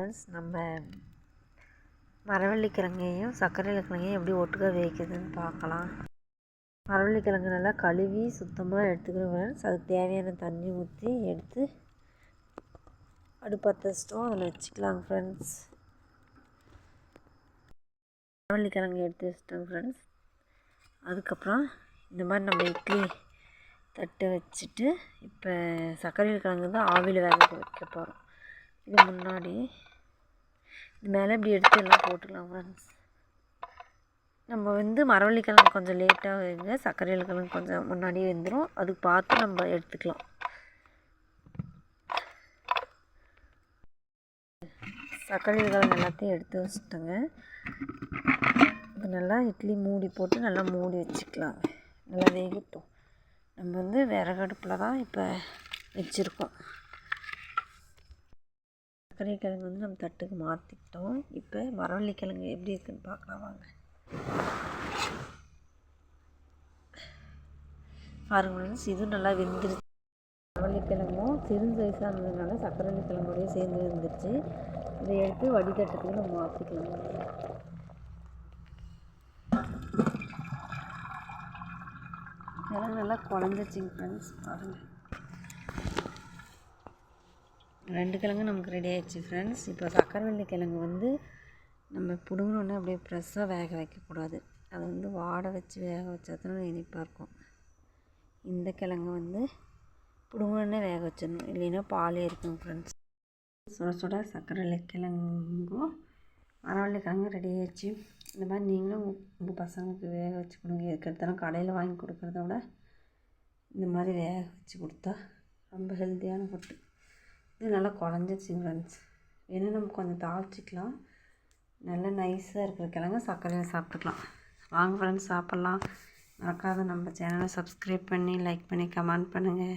Friends நம்ம மரவள்ளி கிழங்கையும் சர்க்கரையில் கிழங்கையும் எப்படி ஒட்டுக்க வேவிக்குதுன்னு பார்க்கலாம். மரவள்ளி கிழங்கு நல்லா கழுவி சுத்தமாக எடுத்துக்கிறோம் ஃப்ரெண்ட்ஸ் அதுக்கு தேவையான தண்ணி ஊற்றி எடுத்து அடுப்பத்த வச்சிட்டோம் அதில் வச்சுக்கலாங்க ஃப்ரெண்ட்ஸ் மரவள்ளி கிழங்கு எடுத்து வச்சிட்டோம் ஃப்ரெண்ட்ஸ் அதுக்கப்புறம் இந்த மாதிரி நம்ம இட்லி தட்டு வச்சுட்டு இப்போ சர்க்கரையில் கிழங்கு தான் ஆவியில் வேக வைக்க போகிறோம் இது முன்னாடி. இது மேலே இப்படி எடுத்து எல்லாம் போட்டுக்கலாம் ஃப்ரெண்ட்ஸ் நம்ம வந்து மரவள்ளி கொஞ்சம் லேட்டாக வைங்க. சர்க்கரையில் கிழங்கு கொஞ்சம் முன்னாடியே வந்துடும் அதுக்கு பார்த்து நம்ம எடுத்துக்கலாம். சர்க்கரை கிழங்கு எல்லாத்தையும் எடுத்து வச்சுட்டோங்க. இப்போ நல்லா இட்லி மூடி போட்டு நல்லா மூடி வச்சுக்கலாம். நல்லா வேகட்டும். நம்ம வந்து விறகடுப்பில் தான் இப்போ வச்சுருக்கோம். சர்க்கரை கிழங்கு வந்து நம்ம தட்டுக்கு மாற்றிக்கிட்டோம் இப்போ மரவள்ளி கிழங்கு எப்படி இருக்குன்னு பார்க்கலாம் வாங்க. பாருங்க இதுவும் நல்லா வெந்துருச்சு. மரவள்ளி கிழங்கும் சிறு சைஸாக இருந்ததுனால சர்க்கரை கிழங்கோடய சேர்ந்து இருந்துருச்சு இதை எடுத்து வடிகட்டுறதுக்கு நம்ம மாற்றிக்கலாம் இதெல்லாம் நல்லா குழஞ்சிச்சிங்க ஃப்ரெண்ட்ஸ் பாருங்கள் ரெண்டு கிழங்கு நமக்கு ரெடி ஆயிடுச்சு ஃப்ரெண்ட்ஸ் இப்போ சக்கரவள்ளி கிழங்கு வந்து நம்ம பிடுங்கினோடனே அப்படியே ஃப்ரெஷ்ஷாக வேக வைக்கக்கூடாது. அது வந்து வாட வச்சு வேக வச்சா தான் இனிப்பாக இருக்கும். இந்த கிழங்கு வந்து பிடுங்கினோடனே வேக வச்சிடணும். இல்லைன்னா பாலே இருக்கும் ஃப்ரெண்ட்ஸ் சுட சுட சக்கரவள்ளி கிழங்கும் மரவள்ளி கிழங்கும் ரெடி ஆயிடுச்சு. இந்த மாதிரி நீங்களும் உங்கள் பசங்களுக்கு வேக வச்சு கொடுங்க. எதுக்கெடுத்தாலும் கடையில் வாங்கி கொடுக்குறத விட இந்த மாதிரி வேக வச்சு கொடுத்தா ரொம்ப ஹெல்த்தியான ஃபுட்டு இது நல்லா குழஞ்சிருச்சுங்க ஃப்ரெண்ட்ஸ் வேணும் நம்ம கொஞ்சம் தாளிச்சிக்கலாம். நல்லா நைஸாக இருக்கிற கிழங்கு சர்க்கரையில் சாப்பிட்டுக்கலாம். வாங்க ஃப்ரெண்ட்ஸ் சாப்பிட்லாம். மறக்காத நம்ம சேனலை சப்ஸ்கிரைப் பண்ணி லைக் பண்ணி கமெண்ட் பண்ணுங்கள்